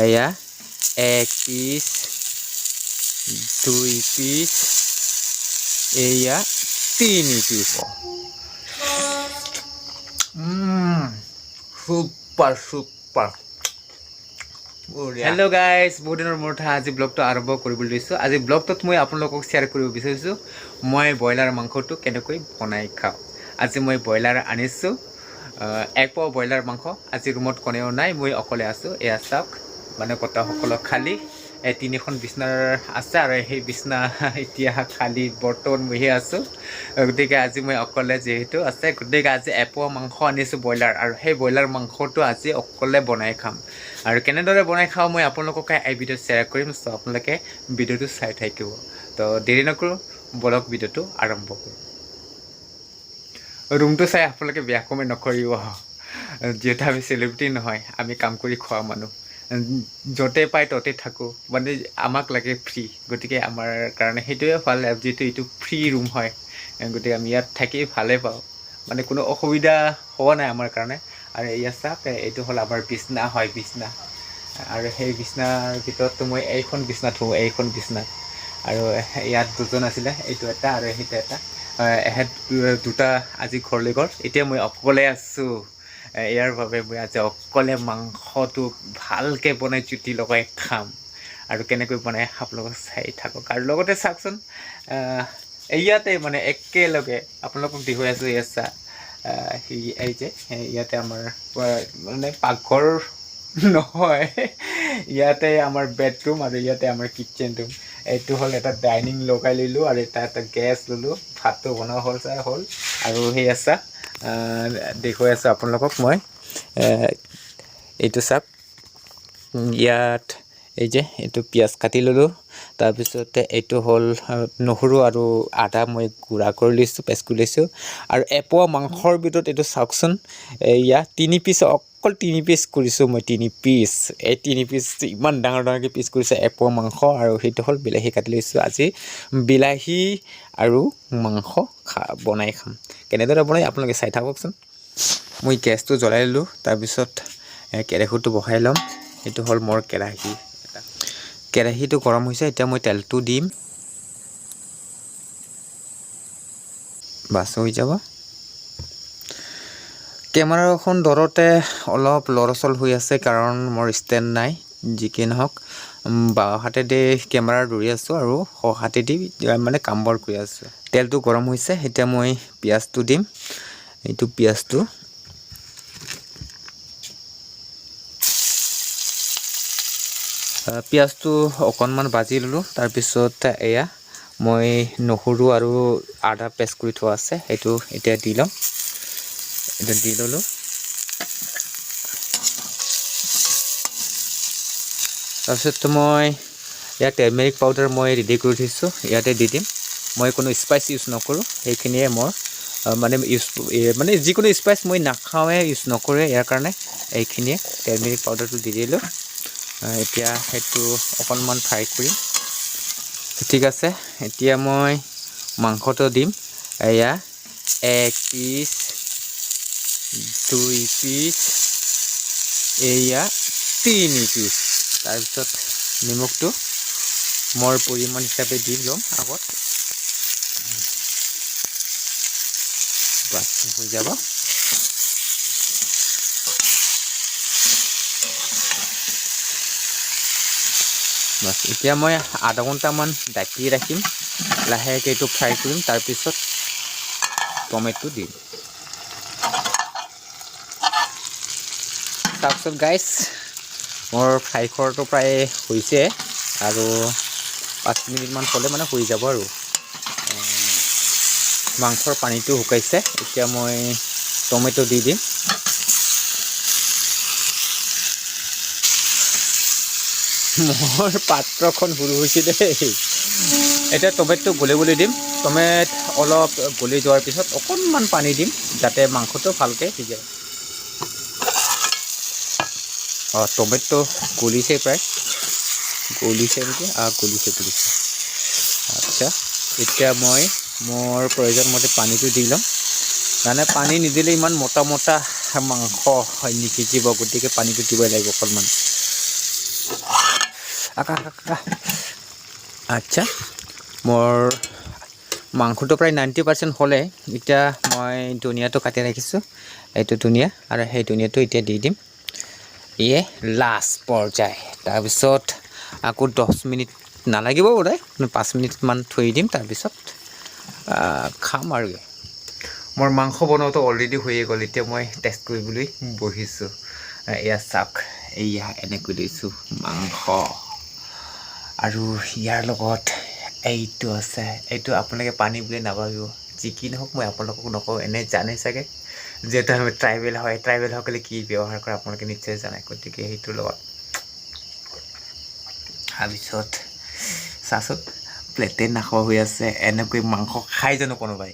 এয়া এক পিচ দুই পিচ এয়া তিনি piece super super hello' guys বহুত দিনৰ মূৰত আজি ব্লগটো আৰম্ভ কৰিবলৈ লৈছোঁ আজি ব্লগটোত মই আপোনালোকক শ্বেয়াৰ কৰিব বিচাৰিছোঁ মই ব্ৰইলাৰ মাংসটো কেনেকৈ বনাই খাওঁ আজি মই ব্ৰইলাৰ আনিছোঁ এক পোৱা ব্ৰইলাৰ মাংস আজি ৰুমত কোনেও নাই মই অকলে আছোঁ এয়া চাওক মানে কটাসকলক খালী তিনিখন বিচনাৰ আছে আৰু সেই বিচনা এতিয়া খালী বৰ্তমান মইহে আছোঁ। গতিকে আজি মই অকলে যিহেতু আছে গতিকে আজি এপোৱা মাংস আনিছোঁ ব্ৰইলাৰ আৰু সেই ব্ৰইলাৰ মাংসটো আজি অকলে বনাই খাম। আৰু কেনেদৰে বনাই খাওঁ মই আপোনালোকক এই ভিডিঅ'ত শ্বেয়াৰ কৰিম চ' আপোনালোকে ভিডিঅ'টো চাই থাকিব। তো দেৰি নকৰোঁ বলক ভিডিঅ'টো আৰম্ভ কৰোঁ। ৰুমটো চাই আপোনালোকে বেয়া কমেণ্ট নকৰিব। যিহেতু আমি চেলিব্ৰিটি নহয় আমি কাম কৰি খোৱা মানুহ। য'তে পাই ত'তে থাকোঁ। মানে আমাক লাগে ফ্ৰী গতিকে আমাৰ কাৰণে সেইটোৱে ভাল যিহেতু এইটো ফ্ৰী ৰুম হয়। গতিকে আমি ইয়াত থাকি ভালেই পাওঁ। মানে কোনো অসুবিধা হোৱা নাই আমাৰ কাৰণে। আৰু ইয়াত চাওক এইটো হ'ল আমাৰ বিচনা হয় বিচনা আৰু সেই বিচনাৰ ভিতৰততো মই এইখন বিচনা থওঁ এইখন বিচনাত আৰু ইয়াত দুজন আছিলে এইটো এটা আৰু সেইটো এটা। এহেঁত দুটা আজি ঘৰলৈ গ'ল। এতিয়া মই অকলে আছোঁ। ইয়াৰ বাবে মই আজি অকলে মাংসটো ভালকৈ বনাই জুতি লগাই খাম। আৰু কেনেকৈ বনাই আপোনালোকক চাই থাকক। আৰু লগতে চাওকচোন ইয়াতে মানে একেলগে আপোনালোকক দেখুৱাই আছোঁ ইয়াত চা এই যে ইয়াতে আমাৰ মানে পাকঘৰ নহয়, ইয়াতে আমাৰ বেডৰুম আৰু ইয়াতে আমাৰ কিটচেন ৰুম। এইটো হ'ল এটা ডাইনিং লগাই ল'লোঁ আৰু এটা এটা গেছ ল'লোঁ, ভাতটো বনোৱা হ'ল, চাই হ'ল। আৰু সেই আছে দেখুৱাই আছোঁ আপোনালোকক মই। এইটো চাওক। ইয়াত এই যে এইটো পিঁয়াজ কাটি ল'লোঁ। তাৰপিছতে এইটো হ'ল নহৰু আৰু আদা মই গুড়া কৰি লৈছোঁ, পেষ্ট কৰি লৈছোঁ। আৰু এপোৱা মাংসৰ ভিতৰত এইটো চাওকচোন। এয়া তিনি পিচ অকল তিনি পিচ কৰিছোঁ মই তিনি পিচ এই তিনি পিচ ইমান ডাঙৰ ডাঙৰকৈ পিচ কৰিছোঁ এপোৱা মাংস আৰু সেইটো হ'ল বিলাহী কাটি লৈছোঁ আজি বিলাহী আৰু মাংস খা বনাই খাম কেনেদৰে বনাই আপোনালোকে চাই থাককচোন মই গেছটো জ্বলাই ল'লোঁ তাৰপিছত কেৰাহীটো বহাই ল'ম এইটো হ'ল মোৰ কেৰাহী কেৰাহীটো গৰম হৈছে এতিয়া মই তেলটো দিম বাছ হৈ যাব কেমেৰাখন ধৰোঁতে অলপ লৰচল হৈ আছে কাৰণ মোৰ ষ্টেণ্ড নাই, যি কি নহওক। বাওঁ হাতেদি কেমেৰা ধৰি আছোঁ আৰু সোঁ হাতেদি মানে কামবোৰ কৰি আছোঁ। তেলটো গৰম হৈছে, এতিয়া মই পিঁয়াজটো দিম। এইটো পিঁয়াজটো। পিঁয়াজটো অকণমান ভাজি ল'লোঁ, তাৰপিছত এয়া মই নহৰু আৰু আদা পেষ্ট কৰি থোৱা আছে, সেইটো এতিয়া দি ল'ম। এতিয়া দি ল'লোঁ তাৰপিছত মই ইয়াত টাৰ্মেৰিক পাউডাৰ মই ৰেডি কৰি থৈছোঁ, ইয়াতে দি দিম। মই কোনো স্পাইচ ইউজ নকৰোঁ, সেইখিনিয়ে মোৰ মানে ইউজ মানে যিকোনো স্পাইচ মই নাখাওঁৱে ইউজ নকৰোঁ ইয়াৰ কাৰণে এইখিনিয়ে টাৰ্মেৰিক পাউডাৰটো দি দিলোঁ। এতিয়া সেইটো অকণমান ফ্ৰাই কৰিম। ঠিক আছে, এতিয়া মই মাংসটো দিম। এয়া এক পিচ দুই পিচ এয়া তিনি পিচ তাৰপিছত নিমখটো মোৰ পৰিমাণ হিচাপে দি ল'ম আগত। বাছ যাব। বাছ, এতিয়া মই আধা ঘণ্টামান ঢাকি ৰাখিম। লাহেকৈ এইটো ফ্ৰাই কৰিম, তাৰপিছত টমেটো দিম। তাৰপিছত গাইছ মোৰ ফ্ৰাই কৰাটো প্ৰায় হৈছে আৰু পাঁচ মিনিটমান থ'লে মানে হৈ যাব আৰু। মাংসৰ পানীটো শুকাইছে, এতিয়া মই টমেটো দি দিম। মোৰ পাত্ৰখন সৰু হৈছে দেই। এতিয়া টমেটো গলিবলৈ দিম। টমেট অলপ গলি যোৱাৰ পিছত অকণমান পানী দিম, যাতে মাংসটো ভালকৈ সিজে। অঁ টমেটো গলিছে প্ৰায় গলিছে নেকি অঁ গলিছে গলিছে। আচ্ছা এতিয়া মই মোৰ প্ৰয়োজন মতে পানীটো দি ল'ম। মানে পানী নিদিলে ইমান মোটা মোটা মাংস নিসিজিব, গতিকে পানীটো দিবই লাগিব অকণমান। আচ্ছা মোৰ মাংসটো প্ৰায় নাইণ্টি পাৰ্চেণ্ট হ'লে এতিয়া মই ধনিয়াটো কাটি ৰাখিছোঁ। এইটো ধনিয়া আৰু সেই ধনিয়াটো এতিয়া দি দিম। ইয়ে লাষ্ট পৰ্যায়। তাৰপিছত আকৌ দহ মিনিট নালাগিব বোধহয় পাঁচ মিনিটমান থৈ দিম তাৰপিছত খাম আৰু মোৰ মাংস বনোৱাটো অলৰেডি হৈয়ে গ'ল এতিয়া মই টেষ্ট কৰিবলৈ বহিছোঁ। এয়া চাওক এয়া এনেকৈ লৈছোঁ মাংস। আৰু ইয়াৰ লগত এইটো আছে এইটো আপোনালোকে পানী বুলি নাভাবিব। যি কি নহওক মই আপোনালোকক নকওঁ এনেই জানে চাগে। যিহেতু আমি ট্ৰাইবেল হয় ট্ৰাইবেলসকলে কি ব্যৱহাৰ কৰে আপোনালোকে নিশ্চয় জানে গতিকে সেইটোৰ লগত তাৰপিছত চাচোন প্লেটে নাখোৱা হৈ আছে এনেকৈ মাংস খাই জানো কোনোবাই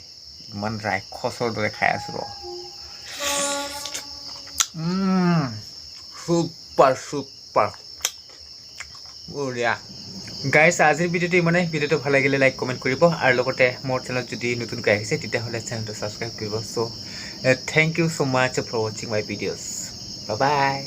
ইমান ৰাক্ষসৰ দৰে খাই আছোঁ ৰ। চুপাৰ চুপাৰ বঢ়িয়া। গাইছ আজিৰ ভিডিঅ'টো মানে ভিডিঅ'টো ভালো লাগিলে লাইক কমেণ্ট কৰিব আৰু লগতে মোৰ চেনেলত যদি নতুনকৈ আহিছে, তেতিয়াহ'লে চেনেলটো ছাবস্ক্ৰাইব কৰিব। So' thank you so' much for ৱাচিং my videos by